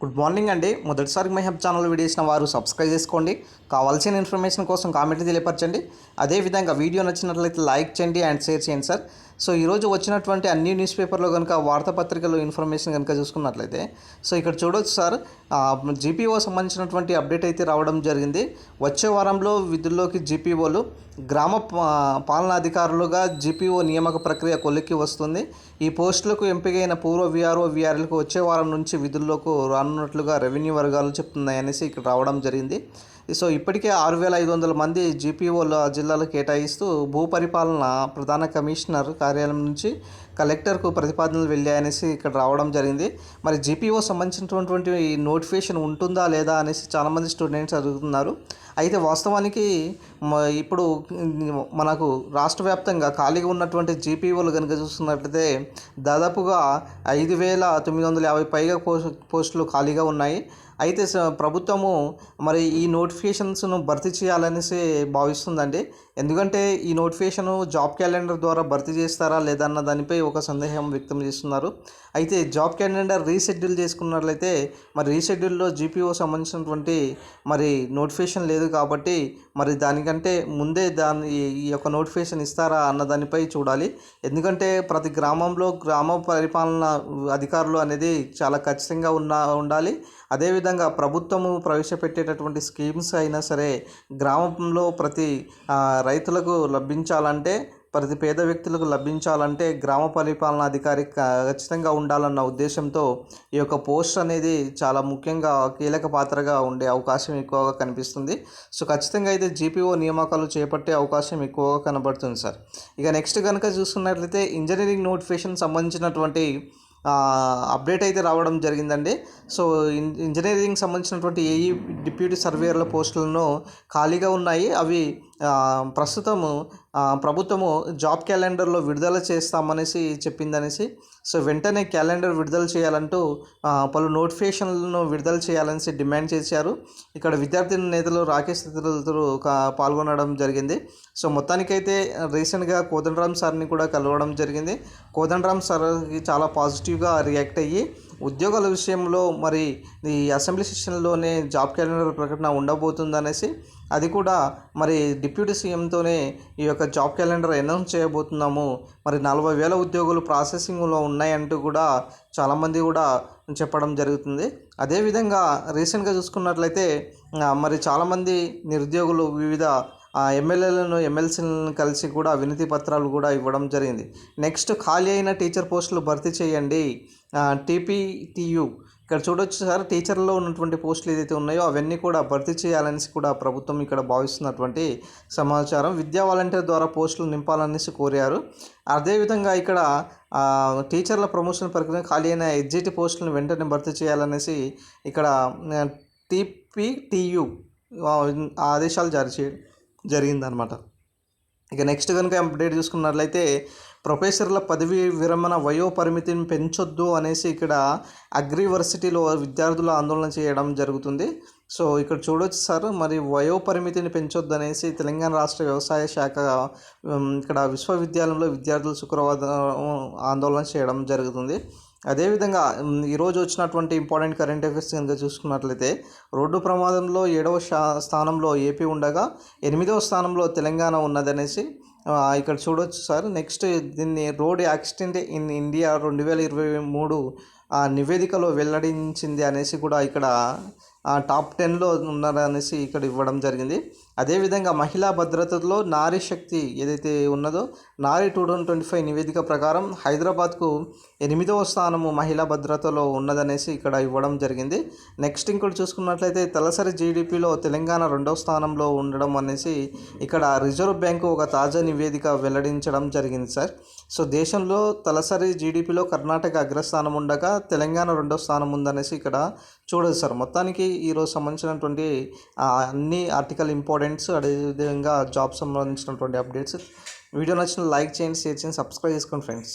Good morning అండి. మొదటిసారి మహబ్ channel video చేసిన వారు సబ్స్క్రైబ్ చేసుకోండి. కావాల్సిన ఇన్ఫర్మేషన్ కోసం కామెంట్ తెలియపరచండి. అదేవిధంగా వీడియో నచ్చినట్లయితే లైక్ చేయండి అండ్ షేర్ చేయండి సార్. సో ఈరోజు వచ్చినటువంటి అన్ని న్యూస్ పేపర్లో కనుక వార్తాపత్రికలో ఇన్ఫర్మేషన్ కనుక చూసుకున్నట్లయితే సో ఇక్కడ చూడొచ్చు సార్ జీపీఓ సంబంధించినటువంటి అప్డేట్ అయితే రావడం జరిగింది. వచ్చే వారంలో విధుల్లోకి జీపీఓలు గ్రామ పాలనాధికారులుగా జీపీఓ నియామక ప్రక్రియ కొలిక్కి వస్తుంది. ఈ పోస్టులకు ఎంపికైన పూర్వ విఆర్ఓ విఆర్ఎల్కు వచ్చే వారం నుంచి విధుల్లోకి రానున్నట్లుగా రెవెన్యూ వర్గాలు చెప్తున్నాయి అనేసి ఇక్కడ రావడం జరిగింది. సో ఇప్పటికే ఆరు వేల ఐదు వందల మంది జీపీఓల జిల్లాలు కేటాయిస్తూ భూపరిపాలన ప్రధాన కమిషనర్ కార్యాలయం నుంచి కలెక్టర్కు ప్రతిపాదనలు వెళ్ళాయనేసి ఇక్కడ రావడం జరిగింది. మరి జీపీఓ సంబంధించినటువంటి నోటిఫికేషన్ ఉంటుందా లేదా అనేసి చాలామంది స్టూడెంట్స్ అడుగుతున్నారు. అయితే వాస్తవానికి ఇప్పుడు మనకు రాష్ట్ర వ్యాప్తంగా ఖాళీగా ఉన్నటువంటి జీపీఓలు కనుక చూస్తున్నట్లయితే దాదాపుగా ఐదు వేల తొమ్మిది వందల యాభై పైగా పోస్ట్ పోస్టులు ఖాళీగా ఉన్నాయి. అయితే స- ప్రభుత్వము మరి ఈ నోటిఫికేషన్స్ను భర్తీ చేయాలనేసి భావిస్తుందండి. ఎందుకంటే ఈ నోటిఫికేషన్ జాబ్ క్యాలెండర్ ద్వారా భర్తీ చేస్తారా లేదా అన్న దానిపై ఒక సందేహం వ్యక్తం చేస్తున్నారు. అయితే జాబ్ క్యాలెండర్ రీషెడ్యూల్ చేసుకున్నట్లయితే మరి రీషెడ్యూల్లో జీపీఓ సంబంధించినటువంటి మరి నోటిఫికేషన్ లేదు కాబట్టి మరి దానికంటే ముందే దాని ఈ యొక్క నోటిఫికేషన్ ఇస్తారా అన్న దానిపై చూడాలి. ఎందుకంటే ప్రతి గ్రామంలో గ్రామ పరిపాలన అధికారులు అనేది చాలా ఖచ్చితంగా ఉన్న ఉండాలి. అదేవిధంగా ప్రభుత్వము ప్రవేశపెట్టేటటువంటి స్కీమ్స్ అయినా సరే గ్రామంలో ప్రతి రైతులకు లభించాలంటే ప్రతి పేద వ్యక్తులకు లభించాలంటే గ్రామ పరిపాలన అధికారి క- ఖచ్చితంగా ఉండాలన్న ఉద్దేశంతో ఈ యొక్క పోస్ట్ అనేది చాలా ముఖ్యంగా కీలక పాత్రగా ఉండే అవకాశం ఎక్కువగా కనిపిస్తుంది. సో ఖచ్చితంగా అయితే జీపీఓ నియామకాలు చేపట్టే అవకాశం ఎక్కువగా కనబడుతుంది సార్. ఇక నెక్స్ట్ కనుక చూసుకున్నట్లయితే ఇంజనీరింగ్ నోటిఫికేషన్ సంబంధించినటువంటి అప్డేట్ అయితే రావడం జరిగిందండి. సో ఇంజనీరింగ్ సంబంధించినటువంటి ఏఈ డిప్యూటీ సర్వేయర్ల పోస్టులను ఖాళీగా ఉన్నాయి. అవి ప్రస్తుతము ప్రభుత్వము జాబ్ క్యాలెండర్లో విడుదల చేస్తామనేసి చెప్పిందనేసి సో వెంటనే క్యాలెండర్ విడుదల చేయాలంటూ పలు నోటిఫికేషన్లను విడుదల చేయాలనేసి డిమాండ్ చేశారు. ఇక్కడ విద్యార్థి నేతలు రాకేష్ తదితరులు పాల్గొనడం జరిగింది. సో మొత్తానికైతే రీసెంట్గా కోదండరామ్ సార్ని కూడా కలవడం జరిగింది. కోదండరామ్ సార్కి చాలా పాజిటివ్గా రియాక్ట్ అయ్యి ఉద్యోగాల విషయంలో మరి ఈ అసెంబ్లీ సెషన్లోనే జాబ్ క్యాలెండర్ ప్రకటన ఉండబోతుందనేసి అది కూడా మరి డిప్యూటీ సీఎంతోనే ఈ యొక్క జాబ్ క్యాలెండర్ అనౌన్స్ చేయబోతున్నాము. మరి నలభై వేల ఉద్యోగులు ప్రాసెసింగ్లో ఉన్నాయంటూ కూడా చాలామంది కూడా చెప్పడం జరుగుతుంది. అదేవిధంగా రీసెంట్గా చూసుకున్నట్లయితే మరి చాలామంది నిరుద్యోగులు వివిధ ఆ ఎమ్మెల్యేలను ఎమ్మెల్సీలను కలిసి కూడా వినతి పత్రాలు కూడా ఇవ్వడం జరిగింది. నెక్స్ట్ ఖాళీ అయిన టీచర్ పోస్టులు భర్తీ చేయండి. టీపీటీయు. ఇక్కడ చూడొచ్చు సార్ టీచర్లో ఉన్నటువంటి పోస్టులు ఏదైతే ఉన్నాయో అవన్నీ కూడా భర్తీ చేయాలనేసి కూడా ప్రభుత్వం ఇక్కడ భావిస్తున్నటువంటి సమాచారం. విద్యా వాలంటీర్ ద్వారా పోస్టులు నింపాలనేసి కోరారు. అదేవిధంగా ఇక్కడ టీచర్ల ప్రమోషన్ ప్రక్రియ ఖాళీ అయిన ఎగ్జిట్ పోస్టులను వెంటనే భర్తీ చేయాలనేసి ఇక్కడ టీపీటీయు ఆదేశాలు జారీ చేయడం జరిగిందనమాట. ఇక నెక్స్ట్ కనుక అప్డేట్ చూసుకున్నట్లయితే ప్రొఫెసర్ల పదవి విరమణ వయో పరిమితిని పెంచొద్దు అనేసి ఇక్కడ అగ్రివర్సిటీలో విద్యార్థులు ఆందోళన చేయడం జరుగుతుంది. సో ఇక్కడ చూడొచ్చు సార్ మరి వయో పరిమితిని పెంచొద్దు అనేసి తెలంగాణ రాష్ట్ర వ్యవసాయ శాఖ ఇక్కడ విశ్వవిద్యాలయంలో విద్యార్థులు శుక్రవారం ఆందోళన చేయడం జరుగుతుంది. అదేవిధంగా ఈరోజు వచ్చినటువంటి ఇంపార్టెంట్ కరెంట్ అఫైర్స్ కనుక చూసుకున్నట్లయితే రోడ్డు ప్రమాదంలో ఏడవ శా- స్థానంలో ఏపీ ఉండగా ఎనిమిదవ స్థానంలో తెలంగాణ ఉన్నదనేసి ఇక్కడ చూడవచ్చు సార్. నెక్స్ట్ దీన్ని రోడ్ యాక్సిడెంట్ ఇన్ ఇండియా రెండు వేల ఇరవై మూడు ఆ నివేదికలో వెల్లడించింది అనేసి కూడా ఇక్కడ టాప్ టెన్లో ఉన్నారనేసి ఇక్కడ ఇవ్వడం జరిగింది. అదేవిధంగా మహిళా భద్రతలో నారీ శక్తి ఏదైతే ఉన్నదో నారీ టూ థౌజండ్ ట్వంటీ ఫైవ్ నివేదిక ప్రకారం హైదరాబాద్కు ఎనిమిదవ స్థానము మహిళా భద్రతలో ఉన్నదనేసి ఇక్కడ ఇవ్వడం జరిగింది. నెక్స్ట్ ఇంకోటి చూసుకున్నట్లయితే తలసరి జీడిపిలో తెలంగాణ రెండవ స్థానంలో ఉండడం అనేసి ఇక్కడ రిజర్వ్ బ్యాంకు ఒక తాజా నివేదిక వెల్లడించడం జరిగింది సార్. సో దేశంలో తలసరి జీడిపిలో కర్ణాటక అగ్రస్థానం ఉండగా తెలంగాణ రెండో స్థానం ఉందనేసి ఇక్కడ చూడదు సార్. మొత్తానికి ఈరోజు సంబంధించినటువంటి అన్ని ఆర్టికల్ ఇంపార్టెంట్స్ అదేవిధంగా జాబ్ సంబంధించినటువంటి అప్డేట్స్. వీడియో నచ్చిన లైక్ చేయండి షేర్ చేయండి సబ్స్క్రైబ్ చేసుకోండి ఫ్రెండ్స్.